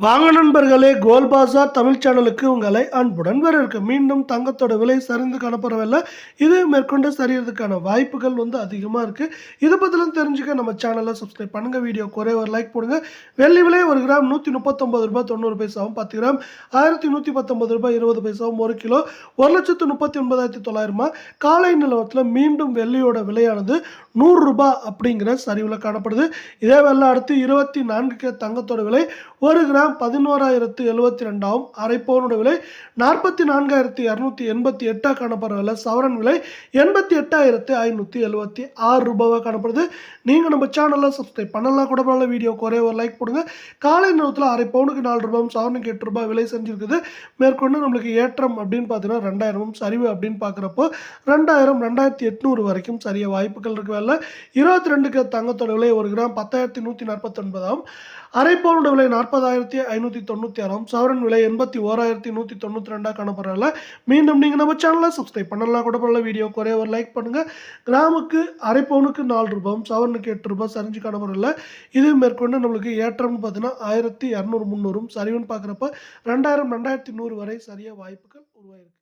வாங்க நண்பர்களே கோல் பாசார் தமிழ் சேனலுக்கு உங்களை அன்புடன் வரவேற்க. மீண்டும் தங்கத்தோட விலை சரிந்து காணப்படவில்லை. இது மேற்கொண்டு சரியறதுக்கான வாய்ப்புகள் வந்து அதிகமாக இருக்குது இதை பற்றிலாம் தெரிஞ்சுக்க நம்ம சேனலை சப்ஸ்கிரைப் பண்ணுங்கள் வீடியோ குறைய ஒரு லைக் போடுங்க. வெள்ளி விலை ஒரு கிராம் நூற்றி முப்பத்தொம்பது ரூபாய் தொண்ணூறு பைசாவும் பத்து கிராம் ஆயிரத்தி நூற்றி பத்தொம்பது ரூபாய் இருபது பைசாவும் ஒரு கிலோ ஒரு லட்சத்து முப்பத்தி ஒன்பதாயிரத்தி தொள்ளாயிரமா? காலை நிலவரத்தில் மீண்டும் வெள்ளியோட விலையானது நூறுரூபா அப்படிங்கிற சரிவில் காணப்படுது. இதே வெள்ளை அடுத்து இருபத்தி நான்கு கே தங்கத்தோட விலை ஒரு கிராம் பதினோராயிரத்து எழுபத்தி ரெண்டாவும் அரை பவுனோட விலை நாற்பத்தி நான்காயிரத்தி இரநூத்தி எண்பத்தி எட்டாக காணப்படுற விலை சவரன் விலை எண்பத்தி எட்டாயிரத்து ஐநூற்றி எழுபத்தி ஆறு ரூபாவாக காணப்படுது. நீங்கள் நம்ம சேனலில் சப்ஸ்கிரைப் பண்ணலாம் கூட பண்ணல வீடியோ குறைய ஒரு லைக் போடுங்க. காலை நேரத்தில் அரை பவுனுக்கு நாலு ரூபாயும் சவரனுக்கு எட்டு ரூபாய் விலை செஞ்சுருக்குது. மேற்கொண்டு நம்மளுக்கு ஏற்றம் அப்படின்னு பார்த்தீங்கன்னா ரெண்டாயிரமும் சரிவு அப்படின்னு பார்க்குறப்போ ரெண்டாயிரம் ரெண்டாயிரத்தி எட்நூறு வரைக்கும் சரிய வாய்ப்புகள் இருக்கு. வேலை இருபத்தி ரெண்டுக்கு தங்கத்தோட விலை ஒரு கிராம் பத்தாயிரத்தி நூற்றி நாற்பத்தொன்பதாம். அரை பவுனோட விலை நாற்பதாயிரத்தி ஐநூற்றி தொண்ணூற்றி ஆறாம் சவரன் விலை எண்பத்தி ஓராயிரத்தி நூற்றி தொண்ணூற்றி ரெண்டாக காணப்படுறதில்ல மீண்டும் நீங்கள் நம்ம சேனலை சப்ஸ்கிரைப் பண்ணலாம். கூட பண்ணல வீடியோ குறைய ஒரு லைக் பண்ணுங்கள் கிராமுக்கு அரை பவுனுக்கு நாலு ரூபாயும் சவரனுக்கு எட்டு ரூபாய் சரிஞ்சு காணப்படுறதில்ல இது மேற்கொண்டு நம்மளுக்கு ஏற்றம்னு பார்த்தீங்கன்னா ஆயிரத்தி இரநூறு முந்நூறும் சரிவுன்னு பார்க்குறப்ப ரெண்டாயிரம் ரெண்டாயிரத்தி நூறு வரை சரியாக வாய்ப்புகள் உருவாயிருக்கு.